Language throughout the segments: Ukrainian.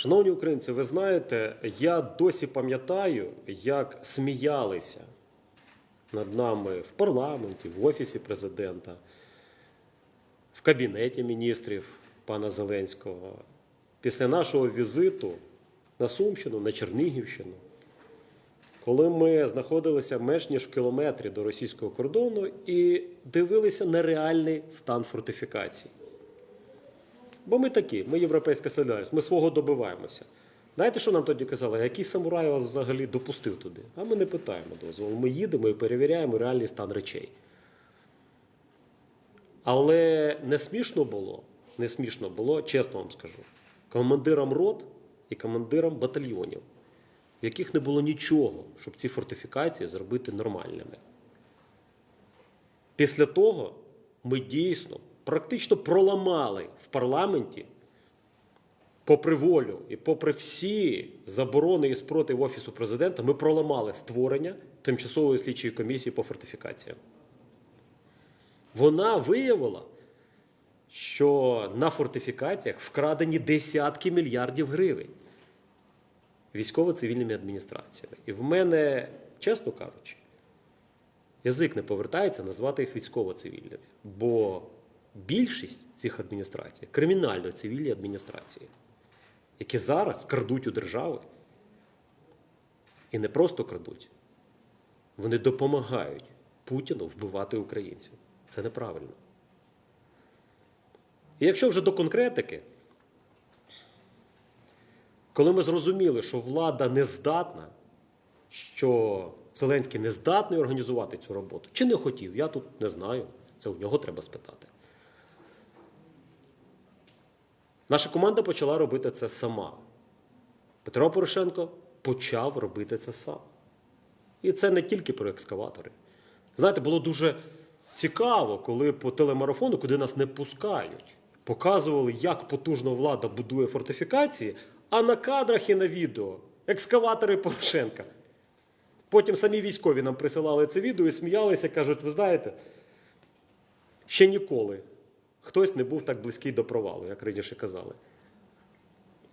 Шановні українці, ви знаєте, я досі пам'ятаю, як сміялися над нами в парламенті, в офісі президента, в кабінеті міністрів пана Зеленського після нашого візиту на Сумщину, на Чернігівщину, коли ми знаходилися менш ніж в кілометрі до російського кордону і дивилися на реальний стан фортифікацій. Бо ми такі, ми європейська солідарність, ми свого добиваємося. Знаєте, що нам тоді казали? Який самурай вас взагалі допустив туди? А ми не питаємо дозволу. Ми їдемо і перевіряємо реальний стан речей. Але не смішно було, не смішно було, чесно вам скажу, командирам рот і командирам батальйонів, в яких не було нічого, щоб ці фортифікації зробити нормальними. Після того ми дійсно практично проламали в парламенті, попри волю і попри всі заборони і спротив Офісу президента, ми проламали створення тимчасової слідчої комісії по фортифікаціям. Вона виявила, що на фортифікаціях вкрадені десятки мільярдів гривень військово-цивільними адміністраціями. І в мене, чесно кажучи, язик не повертається назвати їх військово-цивільними, бо більшість цих адміністрацій кримінально-цивільні адміністрації, які зараз крадуть у держави і не просто крадуть, вони допомагають Путіну вбивати українців. Це неправильно. І якщо вже до конкретики, коли ми зрозуміли, що влада не здатна, що Зеленський не здатний організувати цю роботу, чи не хотів, я тут не знаю. Це у нього треба спитати. Наша команда почала робити це сама. Петро Порошенко почав робити це сам. І це не тільки про екскаватори. Знаєте, було дуже цікаво, коли по телемарафону, куди нас не пускають, показували, як потужно влада будує фортифікації, а на кадрах і на відео екскаватори Порошенка. Потім самі військові нам присилали це відео і сміялися, кажуть, ви знаєте, ще ніколи хтось не був так близький до провалу, як раніше казали.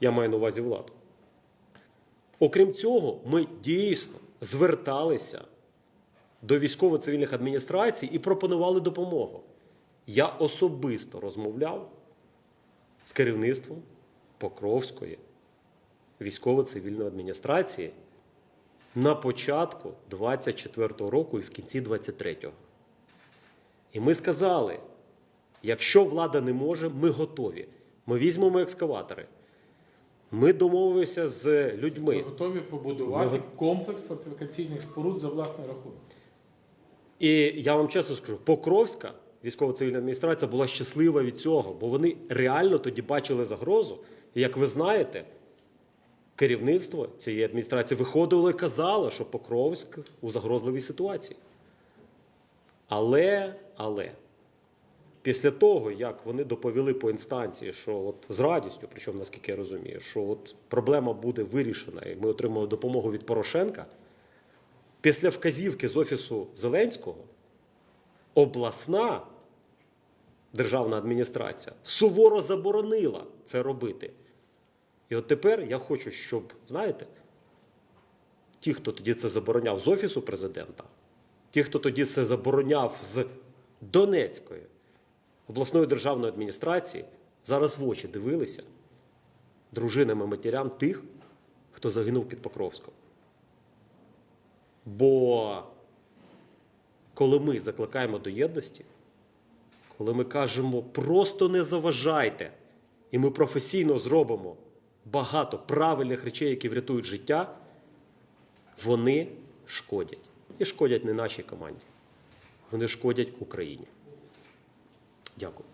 Я маю на увазі владу. Окрім цього, ми дійсно зверталися до військово-цивільних адміністрацій і пропонували допомогу. Я особисто розмовляв з керівництвом Покровської військово-цивільної адміністрації на початку 24-го року і в кінці 23-го. І ми сказали: якщо влада не може, ми готові. Ми візьмемо екскаватори. Ми домовилися з Ми людьми. готові побудувати Ми комплекс фортифікаційних споруд за власний рахунок. І я вам чесно скажу, Покровська військово-цивільна адміністрація була щаслива від цього, бо вони реально тоді бачили загрозу. І як ви знаєте, керівництво цієї адміністрації виходило і казало, що Покровськ у загрозливій ситуації. Але, але, після того, як вони доповіли по інстанції, що от з радістю, причому наскільки я розумію, що от проблема буде вирішена, і ми отримали допомогу від Порошенка. Після вказівки з офісу Зеленського обласна державна адміністрація суворо заборонила це робити. І от тепер я хочу, щоб, знаєте, ті, хто тоді це забороняв з офісу президента, ті, хто тоді це забороняв з Донецької обласної державної адміністрації, зараз в очі дивилися дружинам і матерям тих, хто загинув під Покровськом. Бо коли ми закликаємо до єдності, коли ми кажемо просто не заважайте, і ми професійно зробимо багато правильних речей, які врятують життя, вони шкодять. І шкодять не нашій команді. Вони шкодять Україні. Дякую.